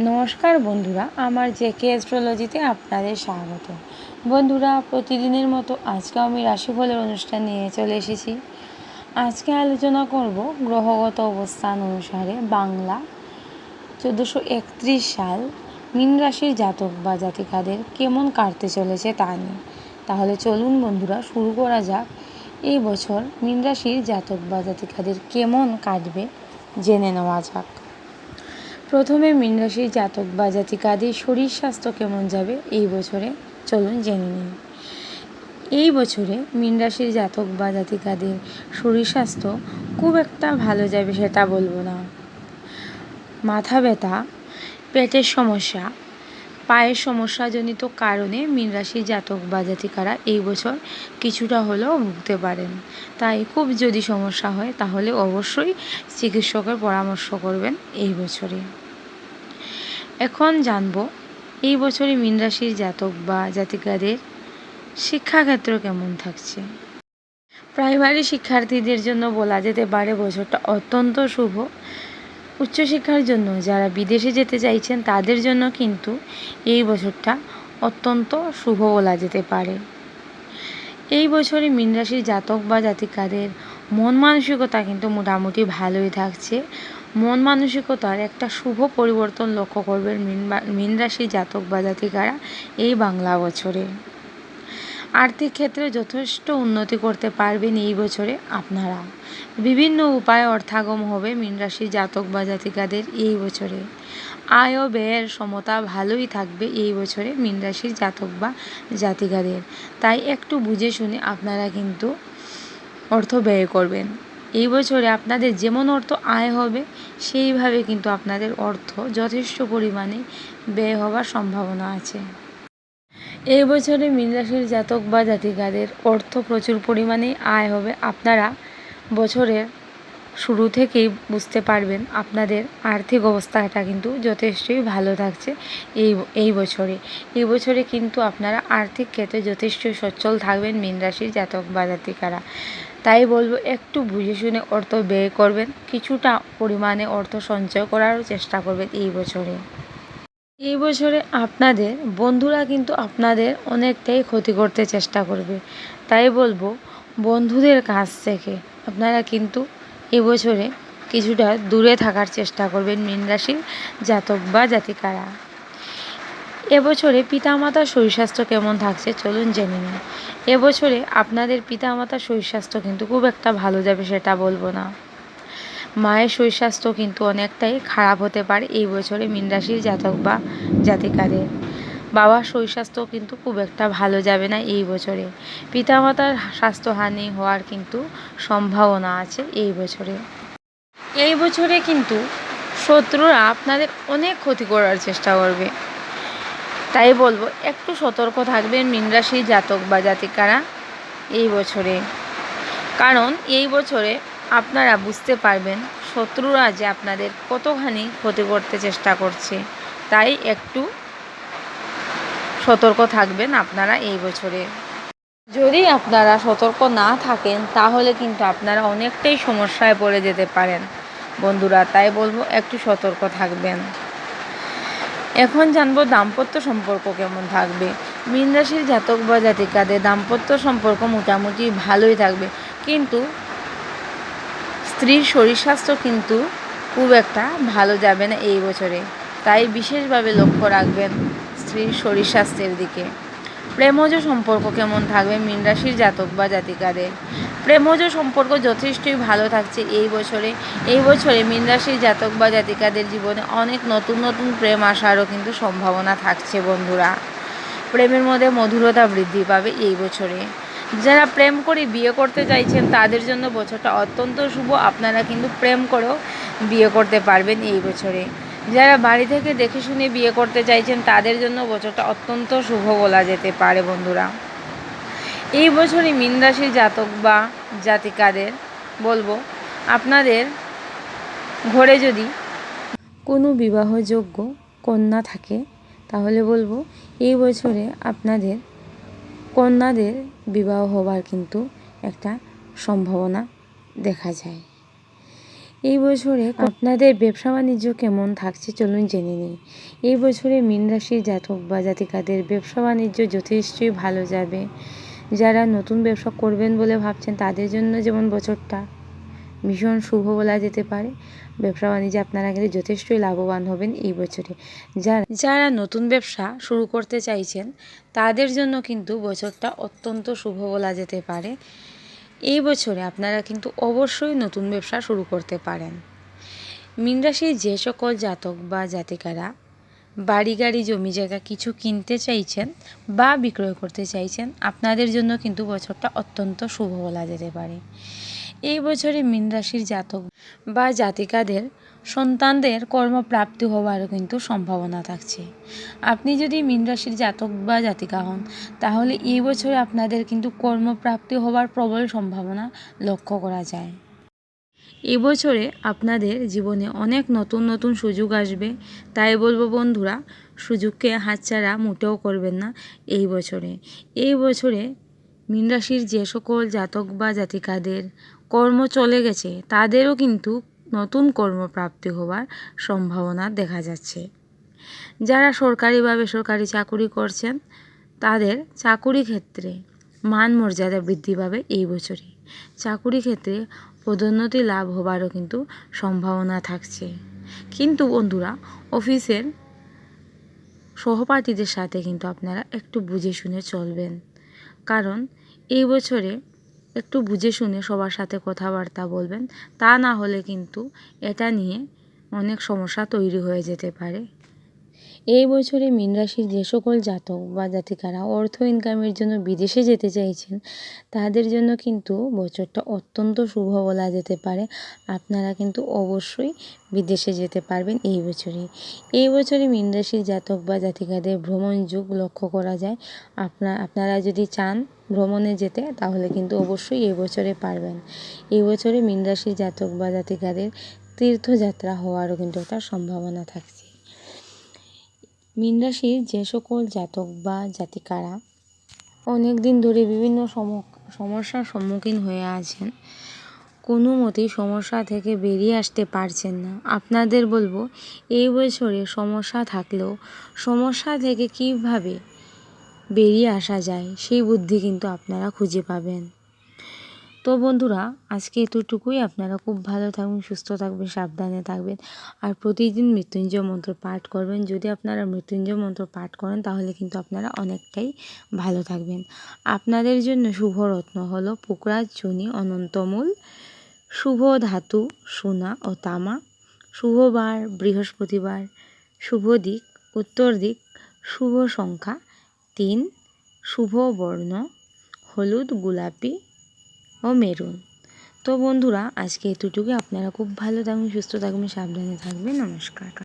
নমস্কার বন্ধুরা, আমার জে কে অ্যাস্ট্রোলজিতে আপনাদের স্বাগত। বন্ধুরা, প্রতিদিনের মতো আজকে আমি রাশিফলের অনুষ্ঠান নিয়ে চলে এসেছি। আজকে আলোচনা করব গ্রহগত অবস্থান অনুসারে বাংলা, চোদ্দোশো একত্রিশ সাল, মীন রাশির জাতক বা জাতিকাদের কেমন কাটতে চলেছে তা নিয়ে। তাহলে চলুন বন্ধুরা, শুরু করা যাক। এই বছর মীন রাশির জাতক বা জাতিকাদের কেমন কাটবে, জেনে নেওয়া যাক। প্রথমে মীন রাশির জাতক বা জাতিকাদের শরীর স্বাস্থ্য কেমন যাবে এই বছরে? চলুন জেনে নিন এই বছরে মীন রাশির জাতক বা জাতিকাদের শরীর স্বাস্থ্য খুব একটা ভালো যাবে সেটা বলব না। মাথা ব্যথা, পেটের সমস্যা, পায়ের সমস্যাজনিত কারণে মীন জাতক বা জাতিকারা এই বছর কিছুটা হলেও ভুগতে পারেন। তাই খুব যদি সমস্যা হয় তাহলে অবশ্যই চিকিৎসকের পরামর্শ করবেন এই বছরে। এখন জানব, এই বছরে মীন রাশির জাতক বা জাতিকাদের শিক্ষাক্ষেত্র কেমন থাকছে। প্রাইমারি শিক্ষার্থীদের জন্য বলা যেতে পারে বছরটা অত্যন্ত শুভ। উচ্চশিক্ষার জন্য যারা বিদেশে যেতে চাইছেন, তাদের জন্য কিন্তু এই বছরটা অত্যন্ত শুভ বলা যেতে পারে। এই বছরে মীন রাশির জাতক বা জাতিকাদের মন মানসিকতা কিন্তু মোটামুটি ভালোই থাকছে। মন মানসিকতার একটা শুভ পরিবর্তন লক্ষ্য করবেন মীন রাশির জাতক বা জাতিকারা এই বাংলা বছরে। আর্থিক ক্ষেত্রে যথেষ্ট উন্নতি করতে পারবেন এই বছরে আপনারা। বিভিন্ন উপায়ে অর্থাগম হবে মীন রাশির জাতক বা জাতিকাদের এই বছরে। আয় ও ব্যয়ের সমতা ভালোই থাকবে এই বছরে মীন রাশির জাতক বা জাতিকাদের। তাই একটু বুঝে শুনে আপনারা কিন্তু অর্থ ব্যয় করবেন। এই বছরে আপনাদের যেমন অর্থ আয় হবে, সেইভাবে কিন্তু আপনাদের অর্থ যথেষ্ট পরিমাণে ব্যয় হওয়ার সম্ভাবনা আছে। এই বছরে মিনরাশির জাতক বা জাতিকাদের অর্থ প্রচুর পরিমাণে আয় হবে। আপনারা বছরের শুরু থেকেই বুঝতে পারবেন আপনাদের আর্থিক অবস্থাটা কিন্তু যথেষ্টই ভালো থাকছে এই এই বছরে। এই বছরে কিন্তু আপনারা আর্থিক ক্ষেত্রে যথেষ্টই সচ্ছল থাকবেন মীন রাশির জাতক বা জাতিকারা। তাই বলব, একটু বুঝে শুনে অর্থ ব্যয় করবেন, কিছুটা পরিমাণে অর্থ সঞ্চয় করারও চেষ্টা করবেন এই বছরে। এই বছরে আপনাদের বন্ধুরা কিন্তু আপনাদের অনেকটাই ক্ষতি করতে চেষ্টা করবে। তাই বলব, বন্ধুদের কাছ থেকে আপনারা কিন্তু এবছরে কিছুটা দূরে থাকার চেষ্টা করবেন মীন রাশির জাতক বা জাতিকারা। এবছরে পিতামাতার শরীর স্বাস্থ্য কেমন থাকছে চলুন জেনে নিন এবছরে আপনাদের পিতামাতার শরীর স্বাস্থ্য কিন্তু খুব একটা ভালো যাবে সেটা বলব না। মায়ের শরীর স্বাস্থ্য কিন্তু অনেকটাই খারাপ হতে পারে এই বছরে মীন রাশির জাতক বা জাতিকাদের। বাবার স্বাস্থ্য কিন্তু খুব একটা ভালো যাবে না এই বছরে। পিতামাতার স্বাস্থ্যহানি হওয়ার কিন্তু সম্ভাবনা আছে এই বছরে। এই বছরে কিন্তু শত্রুরা আপনাদের অনেক ক্ষতি করার চেষ্টা করবে। তাই বলব, একটু সতর্ক থাকবেন মীন রাশির জাতক বা জাতিকারা এই বছরে। কারণ এই বছরে আপনারা বুঝতে পারবেন, শত্রুরা যে আপনাদের কতখানি ক্ষতি করতে চেষ্টা করছে, তাই একটু সতর্ক থাকবেন আপনারা এই বছরে। যদি আপনারা সতর্ক না থাকেন, তাহলে কিন্তু আপনারা অনেকটাই সমস্যায় পড়ে যেতে পারেন। বন্ধুরা, তাই বলব, একটু সতর্ক থাকবেন। এখন জানব দাম্পত্য সম্পর্ক কেমন থাকবে। মীন রাশির জাতক বা জাতিকাদের দাম্পত্য সম্পর্ক মোটামুটি ভালোই থাকবে। কিন্তু স্ত্রীর শরীর স্বাস্থ্য কিন্তু খুব একটা ভালো যাবে না এই বছরে। তাই বিশেষভাবে লক্ষ্য রাখবেন। স্ত্রীর শরীর স্বাস্থ্যের দিকে। প্রেমজ সম্পর্ক কেমন থাকবে মীন রাশির জাতক বা জাতিকাদের? প্রেমজ সম্পর্ক যথেষ্টই ভালো থাকছে এই বছরে। এই বছরে মীন রাশির জাতক বা জাতিকাদের জীবনে অনেক নতুন নতুন প্রেম আসারও কিন্তু সম্ভাবনা থাকছে বন্ধুরা। প্রেমের মধ্যে মধুরতা বৃদ্ধি পাবে এই বছরে। যারা প্রেম করে বিয়ে করতে চাইছেন, তাদের জন্য বছরটা অত্যন্ত শুভ। আপনারা কিন্তু প্রেম করেও বিয়ে করতে পারবেন এই বছরে। যারা বাড়ি থেকে দেখে শুনে বিয়ে করতে চাইছেন, তাদের জন্য বছরটা অত্যন্ত শুভ বলা যেতে পারে বন্ধুরা। এই বছরই মীন রাশির জাতক বা জাতিকাদের বলব, আপনাদের ঘরে যদি কোনো বিবাহযোগ্য কন্যা থাকে, তাহলে বলব এই বছরে আপনাদের কন্যাদের বিবাহ হবার কিন্তু একটা সম্ভাবনা দেখা যায়। এই বছরে আপনাদের ব্যবসা বাণিজ্য কেমন থাকছে চলুন জেনে নিই। এই বছরে মীন রাশির জাতক বা জাতিকাদের ব্যবসা বাণিজ্য যথেষ্টই ভালো যাবে। যারা নতুন ব্যবসা করবেন বলে ভাবছেন, তাদের জন্য যেমন বছরটা ভীষণ শুভ বলা যেতে পারে। ব্যবসা বাণিজ্যে আপনারা কিন্তু যথেষ্টই লাভবান হবেন এই বছরে। যারা যারা নতুন ব্যবসা শুরু করতে চাইছেন, তাদের জন্য কিন্তু বছরটা অত্যন্ত শুভ বলা যেতে পারে। এই বছরে আপনারা কিন্তু অবশ্যই নতুন ব্যবসা শুরু করতে পারেন। মীন রাশির যে সকল জাতক বা জাতিকারা বাড়ি গাড়ি জমি জায়গা কিছু কিনতে চাইছেন বা বিক্রয় করতে চাইছেন, আপনাদের জন্য কিন্তু বছরটা অত্যন্ত শুভ বলা যেতে পারে। এই বছরে মীন রাশির জাতক বা জাতিকাদের সন্তানদের কর্মপ্রাপ্তি হওয়ারও কিন্তু সম্ভাবনা থাকছে। আপনি যদি মীন রাশির জাতক বা জাতিকা হন, তাহলে এই বছরে আপনাদের কিন্তু কর্মপ্রাপ্তি হওয়ার প্রবল সম্ভাবনা লক্ষ্য করা যায়। এবছরে আপনাদের জীবনে অনেক নতুন নতুন সুযোগ আসবে। তাই বলব বন্ধুরা, সুযোগকে হাতছাড়া মোটেও করবেন না এই বছরে। এই বছরে মীন রাশির যে সকল জাতক বা জাতিকাদের কর্ম চলে গেছে, তাদেরও কিন্তু নতুন কর্মপ্রাপ্তি হওয়ার সম্ভাবনা দেখা যাচ্ছে। যারা সরকারি বা বেসরকারি চাকুরি করছেন তাদের চাকুরি ক্ষেত্রে মান মর্যাদা বৃদ্ধি পাবে এই বছরই। চাকুরি ক্ষেত্রে পদোন্নতি লাভ হবারও কিন্তু সম্ভাবনা থাকছে। কিন্তু বন্ধুরা, অফিসের সহপাঠীদের সাথে কিন্তু আপনারা একটু বুঝে শুনে চলবেন। কারণ এই বছরে একটু বুঝে শুনে সবার সাথে কথাবার্তা বলবেন। তা না হলে কিন্তু এটা নিয়ে অনেক সমস্যা তৈরি হয়ে যেতে পারে। এই বছরে মীন রাশির যে সকল জাতক বা জাতিকারা অর্থ ইনকামের জন্য বিদেশে যেতে চাইছেন, তাদের জন্য কিন্তু বছরটা অত্যন্ত শুভ বলা যেতে পারে। আপনারা কিন্তু অবশ্যই বিদেশে যেতে পারবেন এই বছরে। এই বছরে মীন রাশির জাতক বা জাতিকাদের ভ্রমণ যুগ লক্ষ্য করা যায়। আপনার আপনারা যদি চান ভ্রমণে যেতে, তাহলে কিন্তু অবশ্যই এই বছরে পারবেন। এই বছরে মীন রাশির জাতক বা জাতিকাদের তীর্থযাত্রা হওয়ারও কিন্তু একটা সম্ভাবনা থাকছে। মীন রাশির যে সকল জাতক বা জাতিকারা অনেক দিন ধরে বিভিন্ন সমস্যার সম্মুখীন হয়ে আছেন। কোনো মতেই সমস্যা থেকে বেরিয়ে আসতে পারছেন না। আপনাদের বলব, এই বছরে সমস্যা থাকলেও সমস্যা থেকে কীভাবে বেরিয়ে আসা যায়, সেই বুদ্ধি কিন্তু আপনারা খুঁজে পাবেন। তো বন্ধুরা, আজকে এতটুকুই। আপনারা খুব ভালো থাকবেন, সুস্থ থাকবেন, সাবধানে থাকবেন। আর প্রতিদিন মৃত্যুঞ্জয় মন্ত্র পাঠ করবেন। যদি আপনারা মৃত্যুঞ্জয় মন্ত্র পাঠ করেন, তাহলে কিন্তু আপনারা অনেকটাই ভালো থাকবেন। আপনাদের জন্য শুভ রত্ন হলো পুকরাজ চুনি অনন্তমূল, শুভ ধাতু, সোনা ও তামা শুভবার বৃহস্পতিবার, শুভ দিক, উত্তর দিক, শুভ সংখ্যা তিন, শুভ বর্ণ, হলুদ, গোলাপি ও মেরুন। তো বন্ধুরা, আজকে এতটুকু আপনারা খুব ভালো থাকবেন সুস্থ থাকবেন সাবধানে থাকবেন। নমস্কার।